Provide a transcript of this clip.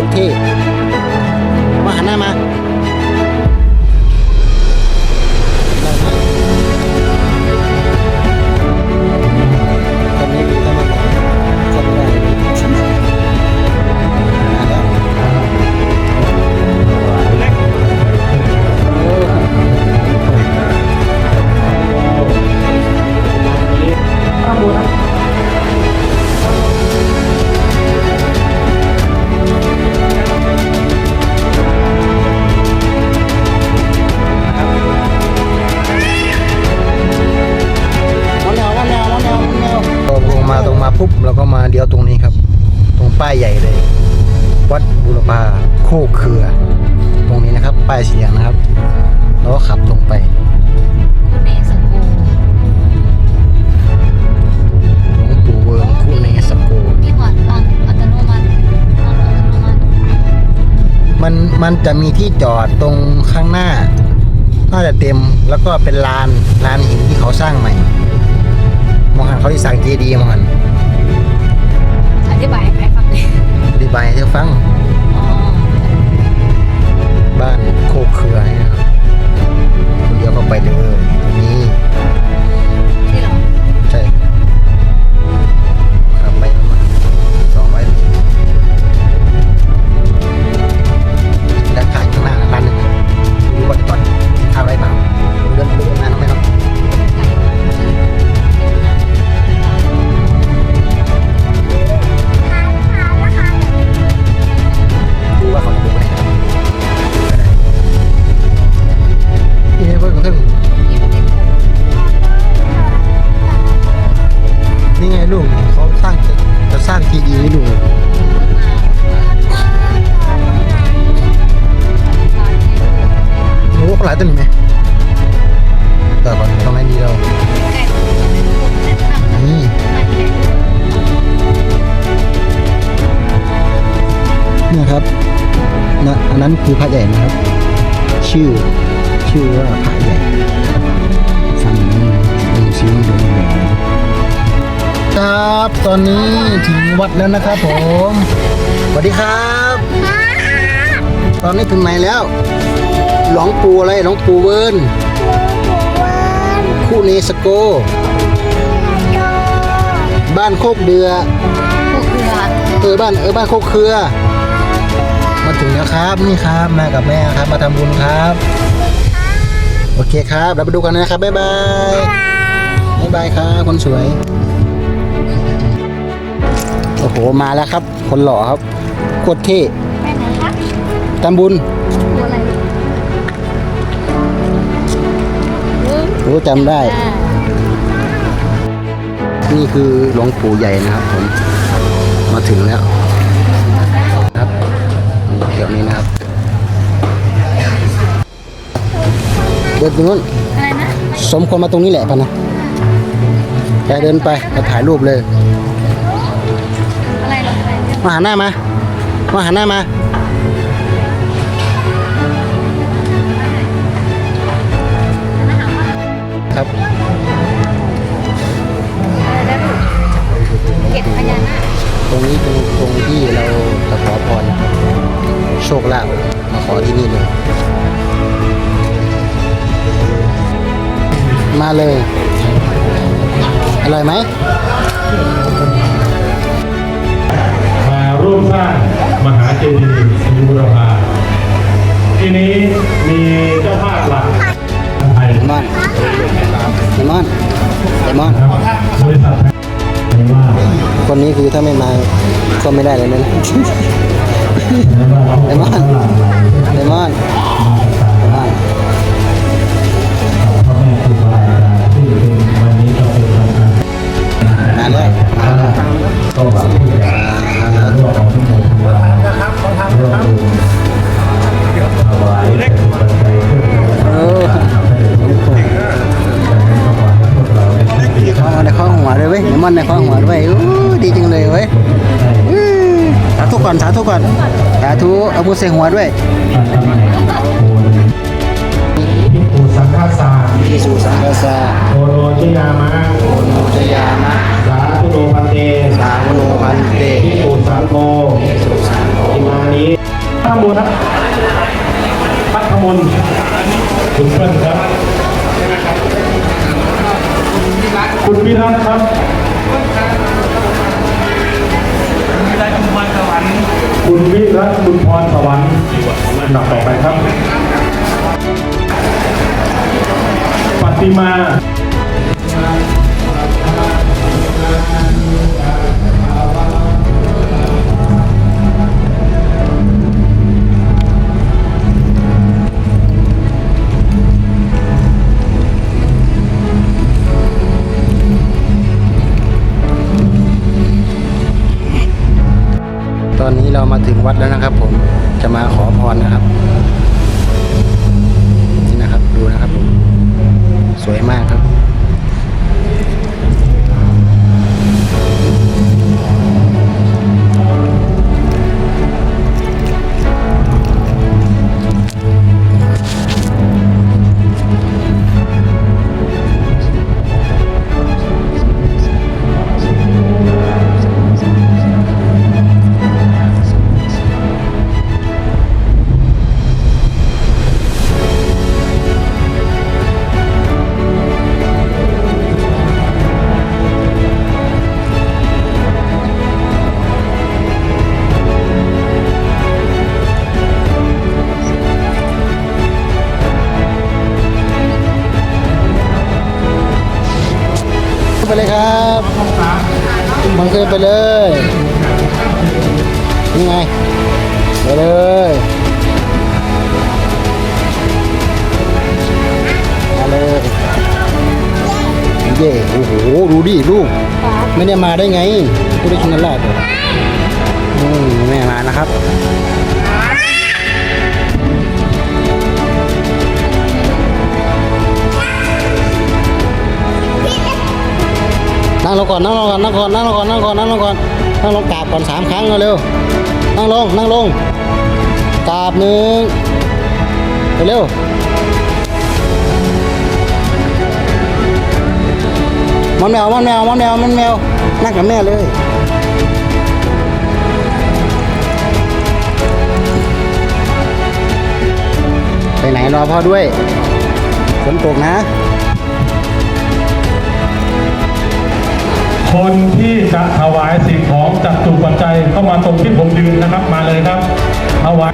คนที่ เราก็มาเลี้ยวตรงนี้ครับ ตรงป้ายใหญ่เลย วัดบุรพาโคกเคือ ตรงนี้นะครับ ป้ายสีเหลืองนะครับ แล้วก็ขับตรงไปคุณเนสกูหลวงปู่เวิร์มคู่เนสโกนี่ก่อนวางอัตโนมัติวางอัตโนมัติมันมันจะมีที่จอดตรงข้างหน้า น่าจะเต็มแล้วก็เป็นลานลานหินที่เขาสร้างใหม่มองหันเขาที่สั่งเจดีย์มองหัน ฟัง รู้ว่าเขาหลายต้นไหมแต่ก่อนตรงไหนดีเรานี่เนี่ยครับนะอันนั้นคือพระใหญ่นะครับ ชื่อชื่อว่าพระใหญ่ฝั่งนี้ดูซิว่าดูแบบไหนครับตอนนี้ถึงวัดแล้วนะครับผมสวัสดีครับ ตอนนี้ถึงไหนแล้ว หลวงปู่อะไรหลวงปู่เวิร์นคู่เนสโก บ้านโคกเดือก็คือเออบ้านเออบ้านโคกเครือ มาถึงแล้วครับนี่ครับมากับแม่ครับมาทำบุญครับ โอเคครับเราไปดูกันนะครับบ๊ายบายบ๊ายบายครับคนสวยโอ้โหมาแล้วครับ คนหล่อครับโคตรเท่ไปไหนคะทำบุญ รรู้จำได้ นี่คือหลวงปู่ใหญ่นะครับผม มาถึงแล้วครับเดี๋ยวนี้นะครับ เดินตรงนู้นอะไรนะสมควรมาตรงนี้แหละพะนะแกเดินไปมาถ่ายรูปเลยอะไรเหรออะไรเนี่ยมาหันหน้ามา มาหันหน้ามา ครับอะไรนะลูกเกล็ดพญานาคตรงนี้เป็นตรงที่เราจะขอพรโชคลาภมาขอที่นี่เลย มาเลย อร่อยไหมมาร่วมสร้างมหาเจดีย์ศรีบุรพาที่นี้มี อนเลมอนนะครับบริษัทไทยว่าคนนี้คือถ้าไม่มาก็ไม่ได้เลยนะเลมอน ส่หัวด้วยพิภูสังฆาสาพิสุสังฆสาโอรจยามะโอนุยามะสาธุโลภันเตสาวุโลพันเตพิภูสังโฆพิสุสังโฆอิมานิข้ามบนครับพัฒมนคุณเพื่อนครับ คุณพิรัตครับ คุณวิรัตคุณพรสวรรค์ลำดับต่อไปครับปฏิมา เรามาถึงวัดแล้วนะครับ ผมจะมาขอพรนะครับ ไปเลยครับบังเกินไปเลยนี่ไงไปเลยมาเลยเย่โอ้โหดูดิลูกไม่ได้มาได้ไงไม่ได้กินนั่นแหละอืมแม่มานะครับ นั่งลงก่อนนั่งลงก่อนนั่งก่อนนั่งลงก่อนนั่งก่อนนั่งลงก่อนนั่งลงกราบก่อนสามครั้งเร็วนั่งลงนั่งลงกราบหนึ่งเร็วมันแมวมันแมวมันแมวมันแมวนั่งกับแม่เลยไปไหนรอพ่อด้วยฝนตกนะ คนที่จะถวายสิ่งของจัดตุปัจจัยเข้ามาตรงที่ผมยืนนะครับมาเลยครับถวาย